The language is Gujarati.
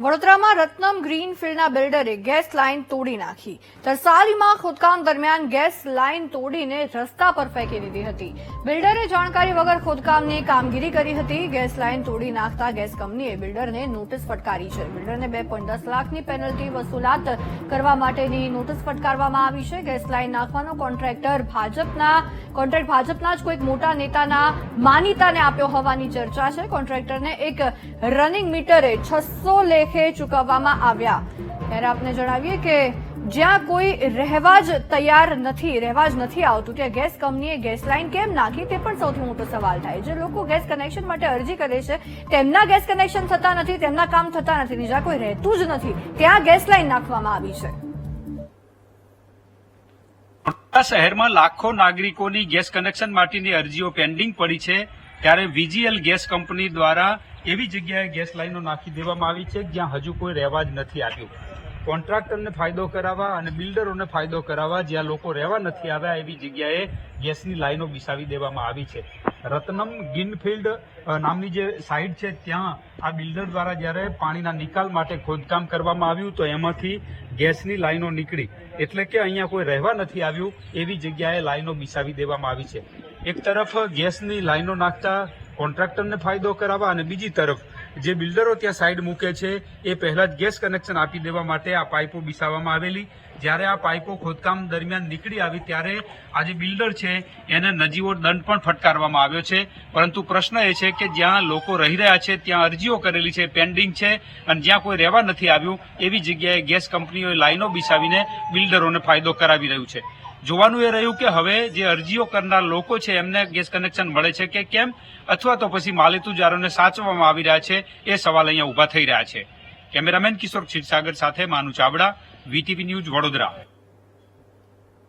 વડોદરામાં રત્નમ ગ્રીનફિલ્ડના બિલ્ડરે ગેસ લાઇન તોડી નાખી. તરસાલીમાં ખોદકામ દરમિયાન ગેસ લાઇન તોડીને રસ્તા પર ફેંકી દીધી હતી. બિલ્ડરે જાણકારી વગર ખોદકામની કામગીરી કરી હતી. ગેસ લાઇન તોડી નાખતા ગેસ કંપનીએ બિલ્ડરને નોટિસ ફટકારી છે. બિલ્ડરને બે પોઈન્ટ દસ લાખની પેનલ્ટી વસૂલાત કરવા માટેની નોટિસ ફટકારવામાં આવી છે. ગેસ લાઇન નાખવાનો કોન્ટ્રાક્ટર ભાજપના કોન્ટ્રાક્ટ ભાજપના જ કોઈક મોટા નેતાના માનીતાને આપ્યો હોવાની ચર્ચા છે. કોન્ટ્રાક્ટરને એક રનિંગ મીટરે છસો લેખે ચૂકવવામાં આવ્યા. ત્યારે આપને જણાવીએ કે જ્યાં કોઈ રહેવા જ તૈયાર નથી, રહેવા જ નથી આવતું, ત્યાં ગેસ કંપનીએ ગેસ લાઇન કેમ નાખી, તે પણ સૌથી મોટો સવાલ થાય જે લોકો ગેસ કનેક્શન માટે અરજી કરે છે, તેમના ગેસ કનેક્શન થતા નથી, તેમના કામ થતા નથી જ્યાં કોઈ રહેતું જ નથી, ત્યાં ગેસ લાઇન નાખવામાં આવી છે. વડોદરા શહેરમાં લાખો નાગરિકોની ગેસ કનેક્શન માટેની અરજીઓ પેન્ડિંગ પડી છે. ત્યારે વીજીએલ ગેસ કંપની દ્વારા એવી જગ્યાએ ગેસ લાઈનો નાખી દેવામાં આવી છે જ્યાં હજુ કોઈ રહેવા જ નથી આવ્યું. કોન્ટ્રાક્ટરને ફાયદો કરાવવા અને બિલ્ડરોને ફાયદો કરાવવા જ્યાં લોકો રહેવા નથી આવ્યા, એવી જગ્યાએ ગેસની લાઈનો બિસાવી દેવામાં આવી છે. રત્નમ ગિનફિલ્ડ નામની જે સાઇટ છે, ત્યાં આ બિલ્ડર દ્વારા જ્યારે પાણીના નિકાલ માટે ખોદકામ કરવામાં આવ્યું, તો એમાંથી ગેસની લાઈનો નીકળી. એટલે કે અહીંયા કોઈ રહેવા નથી આવ્યું, એવી જગ્યાએ લાઈનો બિસાવી દેવામાં આવી છે. એક તરફ ગેસની લાઈનો નાખતા કોન્ટ્રાક્ટરને ફાયદો કરાવવા અને બીજી તરફ જે બિલ્ડરો ત્યાં સાઈડ મૂકે છે, એ પહેલા જ ગેસ કનેક્શન આપી દેવા માટે આ પાઇપો બિસાવવામાં આવેલી જ્યારે આ પાઇપો ખોદકામ દરમિયાન નીકળી આવી ત્યારે આ જે બિલ્ડર છે, એને નજીવો દંડ પણ ફટકારવામાં આવ્યો છે. પરંતુ પ્રશ્ન એ છે કે જ્યાં લોકો રહી રહ્યા છે, ત્યાં અરજીઓ કરેલી છે, પેન્ડિંગ છે, અને જ્યાં કોઈ રહેવા નથી આવ્યું, એવી જગ્યાએ ગેસ કંપનીઓએ લાઈનો બિસાવીને બિલ્ડરોને ફાયદો કરાવી રહ્યું છે. જોવાનું એ રહ્યું કે હવે જે અરજીઓ કરનાર લોકો છે, એમને ગેસ કનેક્શન મળે છે કે કેમ? અથવા તો પછી માલિતુજારોને સાચવવામાં આવી રહ્યા છે, એ સવાલ અહીંયા ઊભા થઈ રહ્યા છે. કેમેરામેન કિશોર ક્ષીરસાગર સાથે માનુ ચાવડા વીટીવી ન્યૂઝ વડોદરા.